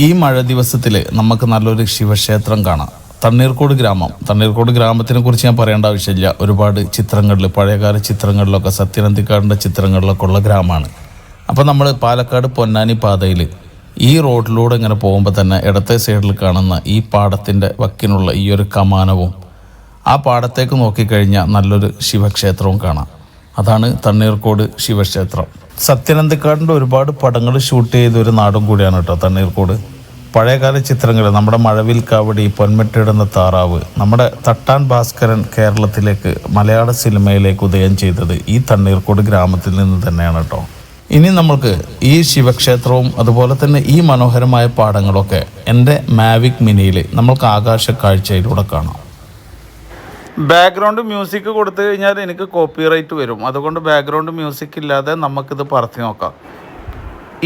ഈ മഴ ദിവസത്തിൽ നമുക്ക് നല്ലൊരു ശിവക്ഷേത്രം കാണാം. തണ്ണീർക്കോട് ഗ്രാമം. തണ്ണീർക്കോട് ഗ്രാമത്തിനെ കുറിച്ച് ഞാൻ പറയേണ്ട ആവശ്യമില്ല. ഒരുപാട് ചിത്രങ്ങളിൽ പഴയകാല ചിത്രങ്ങളിലൊക്കെ സത്യനന്ദിക്കാടിന്റെ ചിത്രങ്ങളിലൊക്കെ ഉള്ള ഗ്രാമമാണ്. അപ്പോൾ നമ്മൾ പാലക്കാട് പൊന്നാനി പാതയിൽ ഈ റോഡിലൂടെ ഇങ്ങനെ പോകുമ്പോൾ തന്നെ ഇടത്തെ സൈഡിൽ കാണുന്ന ഈ പാടത്തിന്റെ വക്കിനുള്ള ഈ ഒരു കമാനവും ആ പാടത്തേക്ക് നോക്കിക്കഴിഞ്ഞാൽ നല്ലൊരു ശിവക്ഷേത്രവും കാണാം. അതാണ് തണ്ണീർക്കോട് ശിവക്ഷേത്രം. സത്യനന്ദിക്കാടിന്റെ ഒരുപാട് പടങ്ങൾ ഷൂട്ട് ചെയ്ത ഒരു നാടും കൂടിയാണ് കേട്ടോ തണ്ണീർക്കോട്. പഴയകാല ചിത്രങ്ങൾ നമ്മുടെ മഴവിൽ കാവടി പൊന്മെട്ടിടുന്ന താറാവ് നമ്മുടെ തട്ടാൻ ഭാസ്കരൻ കേരളത്തിലേക്ക് മലയാള സിനിമയിലേക്ക് ഉദയം ചെയ്തത് ഈ തണ്ണീർക്കോട് ഗ്രാമത്തിൽ നിന്ന് തന്നെയാണ് കേട്ടോ. ഇനി നമ്മൾക്ക് ഈ ശിവക്ഷേത്രവും അതുപോലെ തന്നെ ഈ മനോഹരമായ പാടങ്ങളൊക്കെ എന്റെ മാവിക് മിനിയിൽ നമ്മൾക്ക് ആകാശ കാഴ്ചയിലൂടെ കാണാം. ബാക്ക്ഗ്രൗണ്ട് മ്യൂസിക് കൊടുത്തു കഴിഞ്ഞാൽ എനിക്ക് കോപ്പിറൈറ്റ് വരും. അതുകൊണ്ട് ബാക്ക്ഗ്രൗണ്ട് മ്യൂസിക് ഇല്ലാതെ നമുക്കിത് പറത്തി നോക്കാം.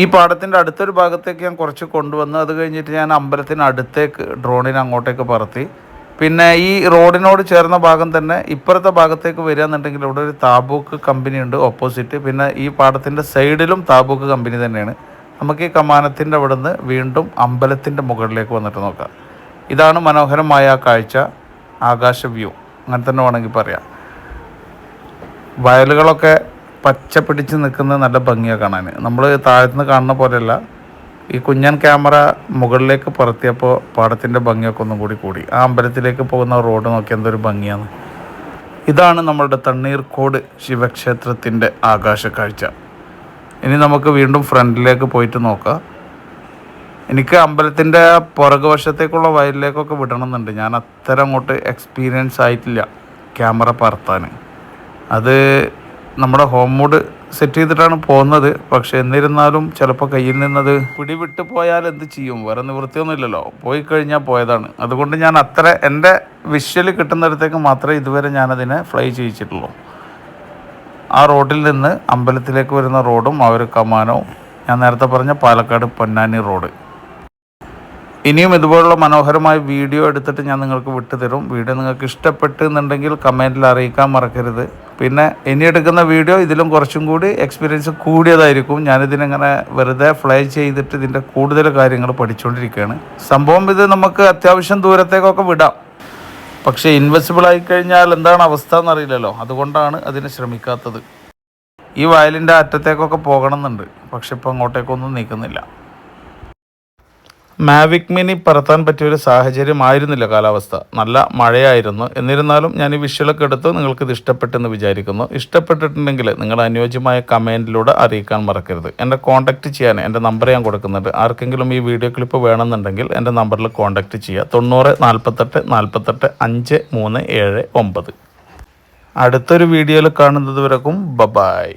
ഈ പാടത്തിന്റെ അടുത്തൊരു ഭാഗത്തേക്ക് ഞാൻ കുറച്ച് കൊണ്ടുവന്ന് അത് കഴിഞ്ഞിട്ട് ഞാൻ അമ്പലത്തിന് അടുത്തേക്ക് ഡ്രോണിന് അങ്ങോട്ടേക്ക് പറത്തി. പിന്നെ ഈ റോഡിനോട് ചേർന്ന ഭാഗം തന്നെ ഇപ്പുറത്തെ ഭാഗത്തേക്ക് വരിക എന്നുണ്ടെങ്കിൽ ഇവിടെ ഒരു താബൂക്ക് കമ്പനി ഉണ്ട് ഓപ്പോസിറ്റ് പിന്നെ ഈ പാടത്തിന്റെ സൈഡിലും താബൂക്ക് കമ്പനി തന്നെയാണ്. നമുക്ക് ഈ കമാനത്തിന്റെ അവിടെ നിന്ന് വീണ്ടും അമ്പലത്തിന്റെ മുകളിലേക്ക് വന്നിട്ട് നോക്കാം. ഇതാണ് മനോഹരമായ കാഴ്ച ആകാശ വ്യൂ. അങ്ങനെ തന്നെ വേണമെങ്കിൽ പറയാം. വയലുകളൊക്കെ പച്ച പിടിച്ച് നിൽക്കുന്നത് നല്ല ഭംഗിയാണ് കാണാൻ. നമ്മൾ താഴ്ത്തുനിന്ന് കാണുന്ന പോലെയല്ല. ഈ കുഞ്ഞൻ ക്യാമറ മുകളിലേക്ക് പറത്തിയപ്പോൾ പാടത്തിന്റെ ഭംഗിയൊക്കെ ഒന്നും കൂടി കൂടി. ആ അമ്പലത്തിലേക്ക് പോകുന്ന റോഡ് നോക്കി എന്തൊരു ഭംഗിയാണ്. ഇതാണ് നമ്മളുടെ തണ്ണീർക്കോട് ശിവക്ഷേത്രത്തിന്റെ ആകാശ കാഴ്ച. ഇനി നമുക്ക് വീണ്ടും ഫ്രണ്ടിലേക്ക് പോയിട്ട് നോക്കാം. എനിക്ക് അമ്പലത്തിന്റെ പുറകു വശത്തേക്കുള്ള വയലിലേക്കൊക്കെ വിടണമെന്നുണ്ട്. ഞാൻ അത്ര അങ്ങോട്ട് എക്സ്പീരിയൻസ് ആയിട്ടില്ല ക്യാമറ പറത്താൻ. അത് നമ്മുടെ ഹോം മോഡ് സെറ്റ് ചെയ്തിട്ടാണ് പോകുന്നത്. പക്ഷെ എന്നിരുന്നാലും ചിലപ്പോൾ കയ്യിൽ നിന്നത് പിടിവിട്ട് പോയാൽ എന്ത് ചെയ്യും? വേറെ നിവൃത്തിയൊന്നുമില്ലല്ലോ. പോയി കഴിഞ്ഞാൽ പോയതാണ്. അതുകൊണ്ട് ഞാൻ അത്ര എന്റെ വിഷ്വൽ കിട്ടുന്നിടത്തേക്ക് മാത്രമേ ഇതുവരെ ഞാനതിനെ ഫ്ലൈ ചെയ്യിച്ചിട്ടുള്ളൂ. ആ റോഡിൽ നിന്ന് അമ്പലത്തിലേക്ക് വരുന്ന റോഡും ആ ഒരു കമാനവും ഞാൻ നേരത്തെ പറഞ്ഞ പാലക്കാട് പൊന്നാനി റോഡ്. ഇനിയും ഇതുപോലുള്ള മനോഹരമായ വീഡിയോ എടുത്തിട്ട് ഞാൻ നിങ്ങൾക്ക് വിട്ടുതരും. വീഡിയോ നിങ്ങൾക്ക് ഇഷ്ടപ്പെട്ടു എന്നുണ്ടെങ്കിൽ കമന്റിൽ അറിയിക്കാൻ മറക്കരുത്. പിന്നെ ഇനി എടുക്കുന്ന വീഡിയോ ഇതിലും കുറച്ചും കൂടി എക്സ്പീരിയൻസ് കൂടിയതായിരിക്കും. ഞാനിതിനെങ്ങനെ വെറുതെ ഫ്ലൈ ചെയ്തിട്ട് ഇതിന്റെ കൂടുതൽ കാര്യങ്ങൾ പഠിച്ചുകൊണ്ടിരിക്കുകയാണ് സംഭവം ഇത് നമുക്ക് അത്യാവശ്യം ദൂരത്തേക്കൊക്കെ വിടാം. പക്ഷേ ഇൻവെസിബിൾ ആയി കഴിഞ്ഞാൽ എന്താണ് അവസ്ഥ എന്നറിയില്ലല്ലോ. അതുകൊണ്ടാണ് അതിന് ശ്രമിക്കാത്തത്. ഈ വയലിന്റെ അറ്റത്തേക്കൊക്കെ പോകണമെന്നുണ്ട്. പക്ഷെ ഇപ്പോൾ അങ്ങോട്ടേക്കൊന്നും നീക്കുന്നില്ല. മാവിക് മിനി പറത്താൻ പറ്റിയ ഒരു സാഹചര്യമായിരുന്നില്ല കാലാവസ്ഥ. നല്ല മഴയായിരുന്നു. എന്നിരുന്നാലും ഞാൻ ഈ വിഷ്വലൊക്കെ എടുത്ത് നിങ്ങൾക്ക് ഇത് ഇഷ്ടപ്പെട്ടെന്ന് വിചാരിക്കുന്നു. ഇഷ്ടപ്പെട്ടിട്ടുണ്ടെങ്കിൽ നിങ്ങൾ അനുയോജ്യമായ കമന്റിലൂടെ അറിയിക്കാൻ മറക്കരുത്. എന്റെ കോൺടാക്റ്റ് ചെയ്യാൻ എന്റെ നമ്പർ ഞാൻ കൊടുക്കുന്നുണ്ട്. ആർക്കെങ്കിലും ഈ വീഡിയോ ക്ലിപ്പ് വേണമെന്നുണ്ടെങ്കിൽ എന്റെ നമ്പറിൽ കോൺടാക്റ്റ് ചെയ്യുക. തൊണ്ണൂറ് നാൽപ്പത്തെട്ട് നാൽപ്പത്തെട്ട് അഞ്ച് മൂന്ന് ഏഴ് ഒമ്പത്. അടുത്തൊരു വീഡിയോയിൽ കാണുന്നത് വരക്കും ബബായ്